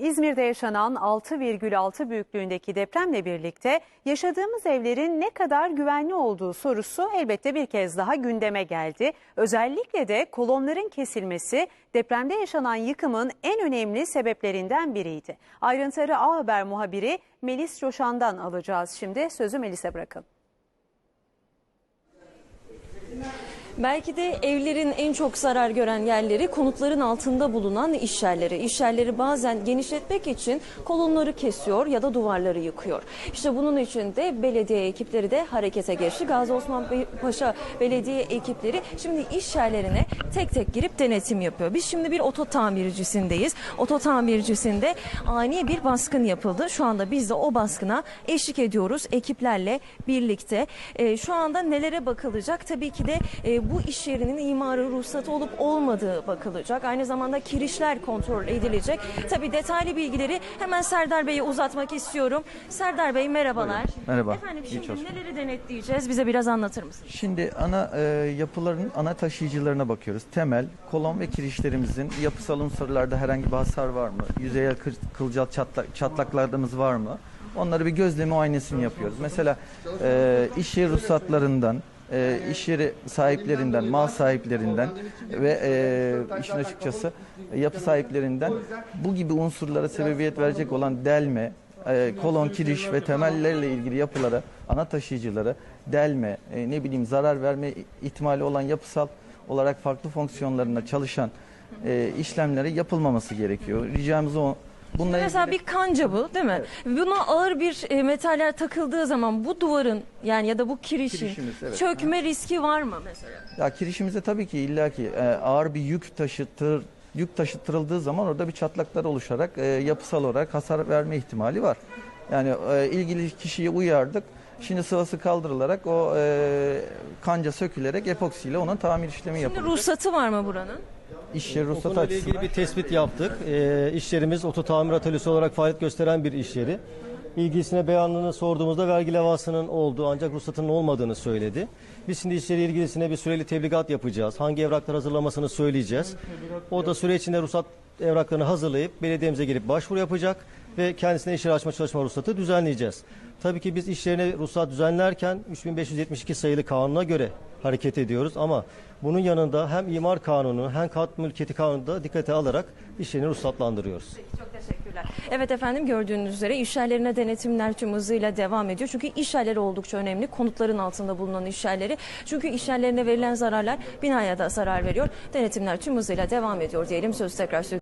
İzmir'de yaşanan 6,6 büyüklüğündeki depremle birlikte yaşadığımız evlerin ne kadar güvenli olduğu sorusu elbette bir kez daha gündeme geldi. Özellikle de kolonların kesilmesi depremde yaşanan yıkımın en önemli sebeplerinden biriydi. Ayrıntıları A Haber muhabiri Melis Coşan'dan alacağız şimdi. Sözü Melis'e bırakalım. Belki de evlerin en çok zarar gören yerleri konutların altında bulunan iş yerleri. İş yerleri bazen genişletmek için kolonları kesiyor ya da duvarları yıkıyor. İşte bunun için de belediye ekipleri de harekete geçti. Gazi Osman Paşa Belediye ekipleri şimdi iş yerlerine tek tek girip denetim yapıyor. Biz şimdi bir oto tamircisindeyiz. Oto tamircisinde ani bir baskın yapıldı. Şu anda biz de o baskına eşlik ediyoruz ekiplerle birlikte. Ee, şu anda nelere bakılacak? Tabii ki de e, bu iş yerinin imarı ruhsatı olup olmadığı bakılacak. Aynı zamanda kirişler kontrol edilecek. Tabii detaylı bilgileri hemen Serdar Bey'e uzatmak istiyorum. Serdar Bey merhabalar. Merhaba. Efendim İyi şimdi çalışmalar. neleri denetleyeceğiz? Bize biraz anlatır mısınız? Şimdi ana e, yapıların ana taşıyıcılarına bakıyoruz. Temel, kolon ve kirişlerimizin yapısal unsurlarda herhangi bir hasar var mı? Yüzeyel kır, kılcal çatlak, çatlaklarımız var mı? Onları bir gözleme muayenesini yapıyoruz. Mesela e, iş yeri ruhsatlarından, e, iş yeri sahiplerinden, mal sahiplerinden ve e, işin açıkçası yapı sahiplerinden bu gibi unsurlara sebebiyet verecek olan delme, e, kolon, kiriş ve temellerle ilgili yapılara, ana taşıyıcılara delme, e, ne bileyim zarar verme ihtimali olan yapısal olarak farklı fonksiyonlarına çalışan e, işlemlere yapılmaması gerekiyor. Ricamız o. Bununla Mesela ilgili- bir kanca bu değil mi? Buna ağır bir e, metaller takıldığı zaman bu duvarın yani ya da bu kirişin Kirişimiz, evet. çökme riski var mı mesela? Ya kirişimize tabii ki illaki e, ağır bir yük taşıtır yük taşıtırıldığı zaman orada bir çatlaklar oluşarak e, yapısal olarak hasar verme ihtimali var. Yani e, ilgili kişiyi uyardık. Şimdi sıvası kaldırılarak o e, kanca sökülerek epoksiyle onun tamir işlemi Şimdi yapılacak. ruhsatı var mı buranın? İş yeri konuyla açısından. ilgili bir tespit yaptık. Ee, iş yerimiz oto tamir atölyesi olarak faaliyet gösteren bir iş yeri. İlgisine beyanını sorduğumuzda vergi levhasının olduğu ancak ruhsatının olmadığını söyledi. Biz şimdi iş yeri ilgilisine bir süreli tebligat yapacağız. Hangi evraklar hazırlamasını söyleyeceğiz. O da süre içinde ruhsat evraklarını hazırlayıp belediyemize gelip başvuru yapacak ve kendisine iş açma çalışma ruhsatı düzenleyeceğiz. Tabii ki biz iş yerine ruhsat düzenlerken 3572 sayılı kanuna göre hareket ediyoruz ama bunun yanında hem imar kanunu hem kat mülkiyeti kanunu da dikkate alarak iş yerini ruhsatlandırıyoruz. Çok teşekkürler. Evet efendim gördüğünüz üzere iş yerlerine denetimler tüm hızıyla devam ediyor. Çünkü iş yerleri oldukça önemli. Konutların altında bulunan iş yerleri. Çünkü iş yerlerine verilen zararlar binaya da zarar veriyor. Denetimler tüm hızıyla devam ediyor diyelim. Söz tekrar